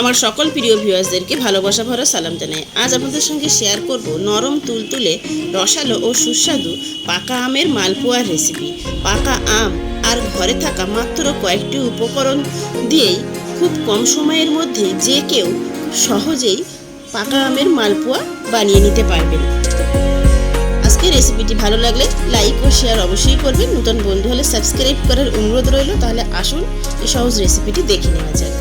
আমার সকল প্রিয় ভিউয়ার্সদেরকে ভালোবাসা ভরা সালাম জানাই। আজ আপনাদের সঙ্গে শেয়ার করব নরম তুলতুলে, রসালো ও সুস্বাদু পাকা আমের মালপোয়ার রেসিপি পাকা আম আর ঘরে থাকা মাত্র কয়েকটি উপকরণ দিয়েই খুব কম সময়ের মধ্যে যে কেউ সহজেই পাকা আমের মালপোয়া বানিয়ে নিতে পারবেন। আজকে রেসিপিটি ভালো লাগলে লাইক ও শেয়ার অবশ্যই করবেন। নতুন বন্ধু হলে সাবস্ক্রাইব করার অনুরোধ রইল, তাহলে আসুন এই সহজ রেসিপিটি দেখে নেওয়া যাক।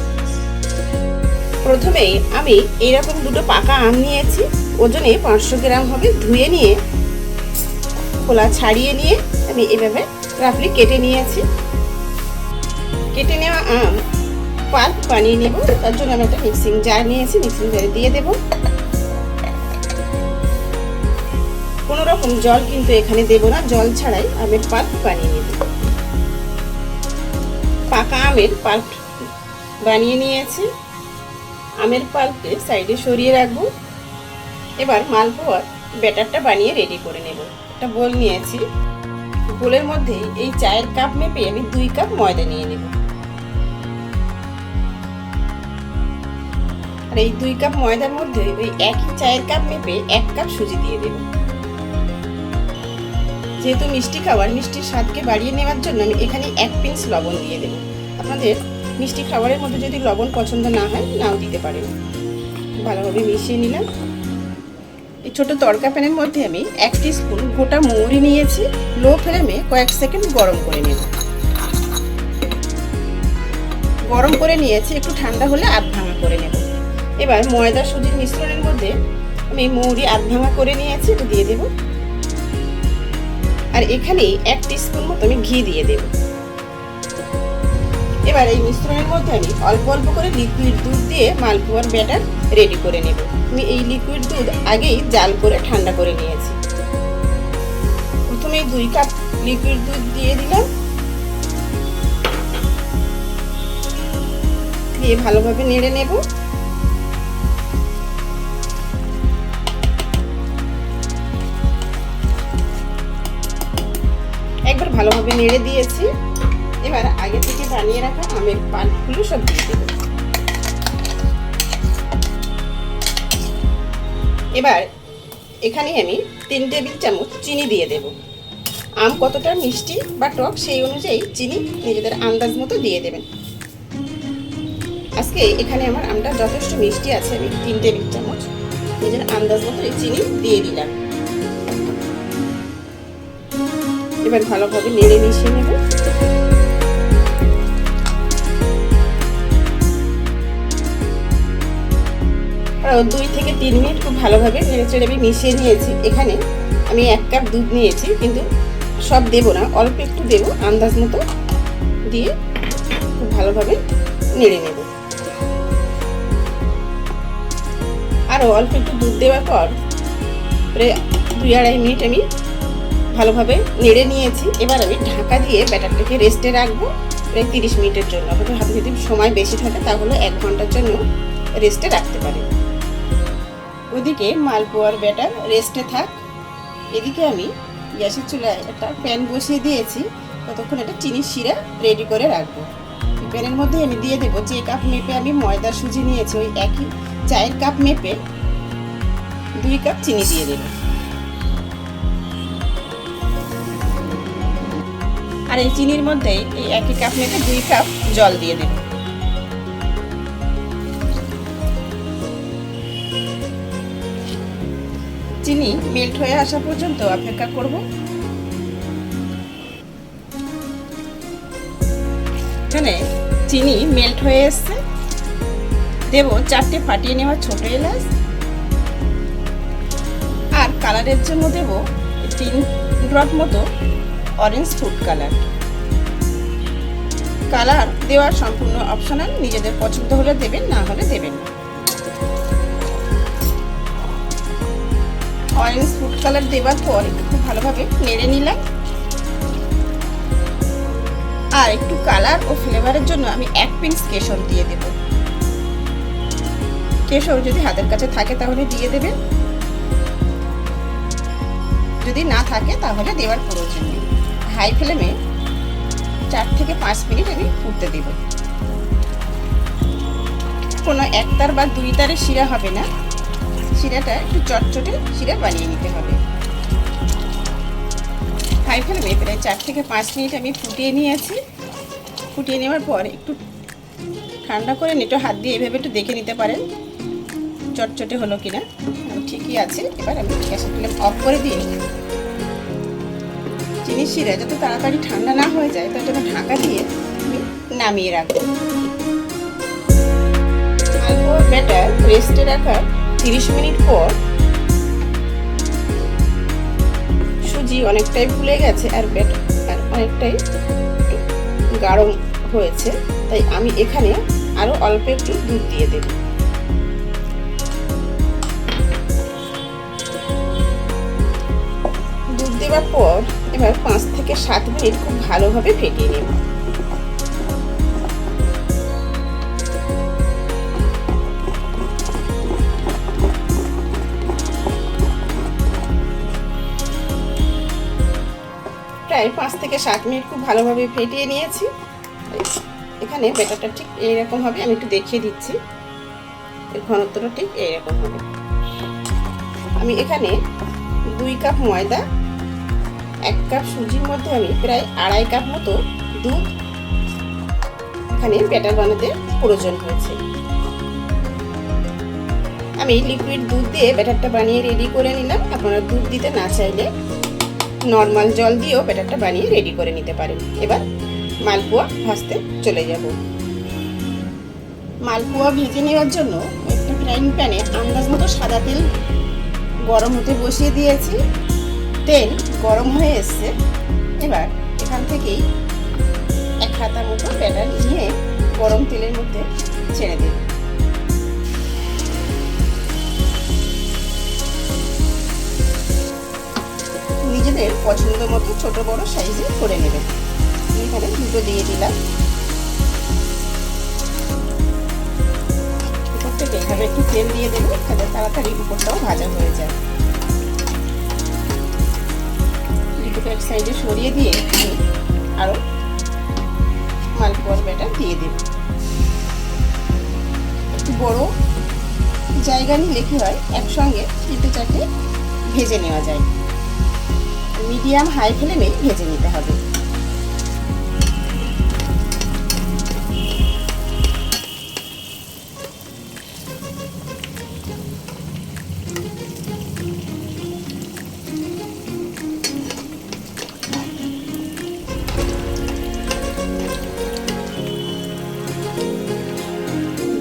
প্রথমেই আমি এইরকম দুটো পাকা আম নিয়েছি, ওজনে পাঁচশো গ্রাম হবে, ধুয়ে নিয়ে, খোলা ছাড়িয়ে নিয়ে আমি এভাবে রাফলি কেটে নিয়েছি। কেটে নেওয়া আম পাল্প বানিয়ে নেব, তার জন্য আমি একটা মিক্সিং জার নিয়েছি, মিক্সিং জারে দিয়ে দেব। কোনো রকম জল কিন্তু এখানে দেব না, জল ছাড়াই আমের পাল্প বানিয়ে নেব। পাকা আমের পাল্প বানিয়ে নিয়েছি। আমের পাল্পকে সাইডে সরিয়ে রাখব। এবার মালপোয়ার ব্যাটারটা বানিয়ে রেডি করে নেব। একটা বোল নিয়েছি। বোলের মধ্যে এই চায়ের কাপ মেপে আমি দুই কাপ ময়দা নিয়ে নেব। আর এই দুই কাপ ময়দার মধ্যে ওই একই চায়ের কাপ মেপে এক কাপ সুজি দিয়ে দেব। যেহেতু মিষ্টি খাবার, মিষ্টির স্বাদকে বাড়িয়ে নেওয়ার জন্য আমি এখানে এক পিঞ্চ লবণ দিয়ে দেব। আপনাদের মিষ্টি খাবারের মধ্যে যদি লবণ পছন্দ না হয়, নাও দিতে পারেন। ভালোভাবে মিশিয়ে নিলাম। এই ছোটো তড়কা প্যানের মধ্যে আমি এক স্পুন গোটা মৌরি নিয়েছি। লো ফ্লেমে কয়েক সেকেন্ড গরম করে নেব। গরম করে নিয়েছি, একটু ঠান্ডা হলে আধ ভাঙা করে নেব। এবার ময়দা সুজির মিশ্রণের মধ্যে আমি মৌরি আধ ভাঙা করে নিয়েছি এটা দিয়ে দেব। আর এখানে এক স্পুন মতো আমি ঘি দিয়ে দেবো। এবার এই মিশ্রণের মধ্যে আমি অল্প অল্প করে লিকুইড দুধ দিয়ে মালপোয়ার ব্যাটার রেডি করে নেব। আমি এই লিকুইড দুধ আগেই জাল করে ঠান্ডা করে নিয়েছি। প্রথমে দুই কাপ লিকুইড দুধ দিয়ে দিলাম। দিয়ে ভালোভাবে নেড়ে নেব। একবার ভালোভাবে নেড়ে দিয়েছি। এবার আগে থেকে বানিয়ে রাখা আমের পাল্পগুলো সব দিয়ে দেব। এবার এখানে আমি তিন টেবিল চামচ চিনি দিয়ে দেব। আম কতটা মিষ্টি বা টক সেই অনুযায়ী চিনি নিজেদের আন্দাজ মতো দিয়ে দেবেন। আজকে এখানে আমার আমটা যথেষ্ট মিষ্টি আছে, আমি তিন টেবিল চামচ নিজের আন্দাজ মতো চিনি দিয়ে দিলাম। এবার ভালোভাবে নেড়ে মিশিয়ে নেব। দুই থেকে তিন মিনিট খুব ভালোভাবে নেড়ে চেড়ে আমি মিশিয়ে নিয়েছি। এখানে আমি এক কাপ দুধ নিয়েছি, কিন্তু সব দেবো না, অল্প একটু দেবো, আন্দাজ মতো দিয়ে খুব ভালোভাবে নেড়ে নেব। আরও অল্প একটু দুধ দেওয়ার পর প্রায় দুই আড়াই মিনিট আমি ভালোভাবে নেড়ে নিয়েছি। এবার আমি ঢাকা দিয়ে ব্যাটারটাকে রেস্টে রাখব প্রায় তিরিশ মিনিটের জন্য। আপনাদের হাতে যদি সময় বেশি থাকে, তাহলে এক ঘণ্টার জন্য রেস্টে রাখতে পারেন। ওদিকে মালপোয়ার ব্যাটার, রেস্টে থাক। এদিকে আমি গ্যাসের চুলায় একটা প্যান বসিয়ে দিয়েছি। ততক্ষণ একটা চিনির শিরা রেডি করে রাখব। প্যানের মধ্যে আমি দিয়ে দেবো যে কাপ মেপে আমি ময়দা সুজি নিয়েছি, ওই একই চায়ের কাপ মেপে দুই কাপ চিনি দিয়ে দেবো। আর এই চিনির মধ্যে এই একই কাপ মেপে দুই কাপ জল দিয়ে দেবো। চিনি মেল্ট হয়ে আসা পর্যন্ত অপেক্ষা করব। এখানে চিনি মেল্ট হয়ে এসছে। দেব চারটে ফাটিয়ে নেওয়া ছোট এলাচ। আর কালারের জন্য দেব তিন ড্রপ মতো অরেঞ্জ ফুড কালার কালার দেওয়া সম্পূর্ণ অপশনাল নিজেদের পছন্দ হলে দেবেন, না হলে দেবেন না। অরেঞ্জ ফুড কালার দেওয়ার পর একটু ভালোভাবে নেড়ে নিলাম। আর একটু কালার ও ফ্লেভারের জন্য আমি এক পিঞ্চ কেশর দিয়ে দেব। কেশর যদি হাতের কাছে থাকে তাহলে দিয়ে দেবেন। যদি না থাকে তাহলে দেওয়ার প্রয়োজন নেই। হাই ফ্লেমে চার থেকে পাঁচ মিনিট আমি ফুটতে দেব। কোনো একতার বা দুই তারের শিরা হবে না। শিরাটা একটু চটচটে শিরা বানিয়ে নিতে হবে। হাই ফ্লেমে প্রায় চার থেকে পাঁচ মিনিট আমি ফুটিয়ে নিয়েছি। ফুটিয়ে নেওয়ার পর একটু ঠান্ডা করে একটু হাত দিয়ে এভাবে একটু দেখে নিতে পারেন, চটচটে হলো কিনা। ঠিকই আছে, এবার আমি গ্যাসের ফ্লেম অফ করে দিয়ে চিনি শিরা যত তাড়াতাড়ি ঠান্ডা না হয়ে যায় তার জন্য ঢাকা দিয়ে আমি নামিয়ে রাখব। ব্যাটার রেস্টে রাখার তিরিশ মিনিট পর সুজি অনেকটাই ফুলে গেছে আর ব্যাটার আর অনেকটাই গাঢ় হয়েছে। তাই আমি এখানে আরও অল্প একটু দুধ দিয়ে দেব। দুধ দেওয়ার পর এবার পাঁচ থেকে সাত মিনিট খুব ভালোভাবে ফেটিয়ে নেব। প্রায় পাঁচ থেকে সাত মিনিট খুব ভালোভাবে ফেটিয়ে নিয়েছি। এখানে ব্যাটারটা ঠিক এইরকম হবে, আমি একটু দেখিয়ে দিচ্ছি। এর ঘনত্বটা ঠিক এইরকম হবে। আমি এখানে দুই কাপ ময়দা, এক কাপ সুজির মধ্যে আমি প্রায় আড়াই কাপ মতো দুধ এখানে ব্যাটার বানাতে প্রয়োজন হয়েছে। আমি লিকুইড দুধ দিয়ে ব্যাটারটা বানিয়ে রেডি করে নিলাম। আপনারা দুধ দিতে না চাইলে নর্মাল জল দিয়েও ব্যাটারটা বানিয়ে রেডি করে নিতে পারেন। এবার মালপোয়া ভাজতে চলে যাব। মালপোয়া ভেজে নেওয়ার জন্য একটা ফ্রাইং প্যানে আন্দাজ মতো সাদা তেল গরম হতে বসিয়ে দিয়েছি। তেল গরম হয়ে এসছে। এবার এখান থেকেই এক হাতা মতো ব্যাটার নিয়ে গরম তেলের মধ্যে ছেড়ে দেব। নিজেদের পছন্দ মতো ছোট বড় সাইজে করে নেবেন এখানে দুটো দিয়ে দিলাম। উপর থেকে এভাবে একটু তেল দিয়ে দেবো, যাতে তাড়াতাড়ি উপরটাও ভাজা হয়ে যায়। দুটো এক সাইডে সরিয়ে দিয়ে আরও মালপোয়ার ব্যাটার দিয়ে দেব। একটু বড় জায়গা নিলে কি হয়, একসঙ্গে তিনটে চারটে ভেজে নেওয়া যায়। মিডিয়াম হাই ফ্লেমে ভেজে নিতে হবে।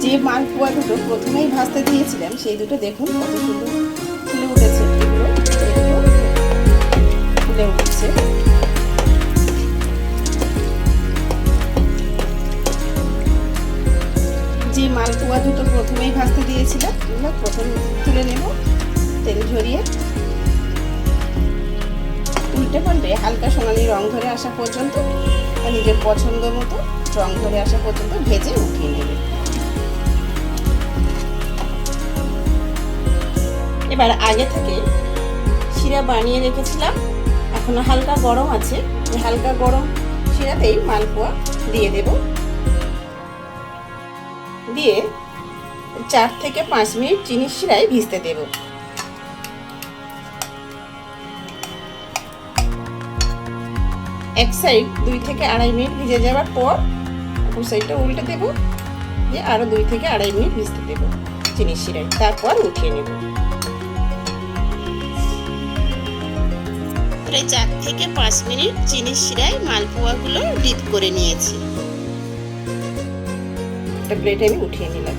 যে মালপোয়া দুটো প্রথমেই ভাজতে দিয়েছিলাম, সেই দুটো দেখুন কত সুন্দর ফুলে উঠছে যে মালপোয়া দুটো প্রথমেই ভাজতে দিয়েছিলাম এগুলো প্রথম তুলে নেব তেল ঝরিয়ে। উল্টে পাল্টে হালকা সোনালি রং ধরে আসা পর্যন্ত নিজের পছন্দ মতো রং ধরে আসা পর্যন্ত ভেজে উঠিয়ে নেবে। এবার আগে থেকে শিরা বানিয়ে রেখেছিলাম। এখনও হালকা গরম আছে। হালকা গরম শিরাতেই মালপোয়া দিয়ে দেব। দিয়ে চার থেকে পাঁচ মিনিট চিনির শিরায় ভিজতে দেব। এক সাইড দুই থেকে আড়াই মিনিট ভিজে যাওয়ার পর অপর সাইডটা উল্টে দেবো। দিয়ে আরও দুই থেকে আড়াই মিনিট ভিজতে দেবো চিনির শিরায়। তারপর উঠিয়ে নেব। প্রায় চার থেকে পাঁচ মিনিট চিনির শিরায় মালপোয়াগুলো ডিপ করে নিয়েছি। একটা প্লেটে আমি উঠিয়ে নিলাম।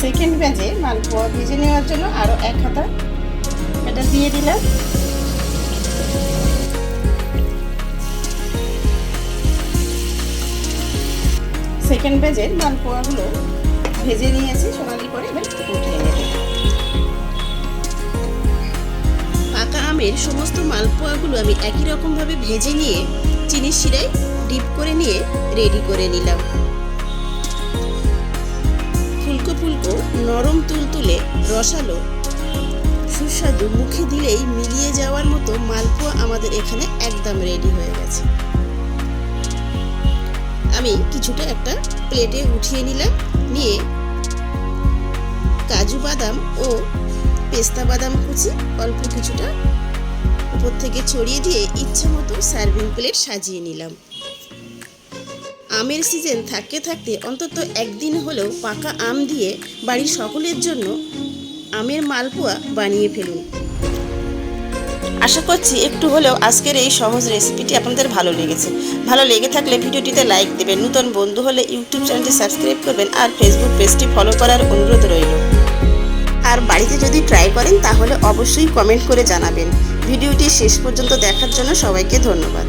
সেকেন্ড ব্যাচে মালপোয়া ভেজে নেওয়ার জন্য আরও এক হাতা এটা দিয়ে দিলাম। সেকেন্ড ব্যাচের মালপোয়াগুলো ভেজে নিয়েছি, সোনালি করে এবার উঠিয়ে নেবে। পাকা আমের সমস্ত মালপোয়াগুলো আমি একই রকমভাবে ভেজে নিয়ে চিনির শিরায় ডিপ করে নিয়ে রেডি করে নিলাম। ফুলকো ফুলকো নরম তুলতুলে রসালো, সুস্বাদু মুখে দিলেই মিলিয়ে যাওয়ার মতো মালপোয়া আমাদের এখানে একদম রেডি হয়ে গেছে। আমি কিছুটা একটা প্লেটে উঠিয়ে নিলাম, নিয়ে কাজু বাদাম ও পেস্তা বাদাম কুচি অল্প কিছুটা উপর থেকে ছড়িয়ে দিয়ে ইচ্ছে মতো সার্ভিং প্লেট সাজিয়ে নিলাম। আমের সিজন থাকতে থাকতে অন্তত একদিন হলেও পাকা আম দিয়ে বাড়ির সকলের জন্য আমের মালপোয়া বানিয়ে ফেলুন। আশা করছি একটু হলেও আজকের এই সহজ রেসিপিটি আপনাদের ভালো লেগেছে। ভালো লেগে থাকলে ভিডিওটিতে লাইক দেবেন, নতুন বন্ধু হলে ইউটিউব চ্যানেলটি সাবস্ক্রাইব করবেন আর ফেসবুক পেজটি ফলো করার অনুরোধ রইল। আর বাড়িতে যদি ট্রাই করেন তাহলে অবশ্যই কমেন্ট করে জানাবেন। ভিডিওটি শেষ পর্যন্ত দেখার জন্য সবাইকে ধন্যবাদ।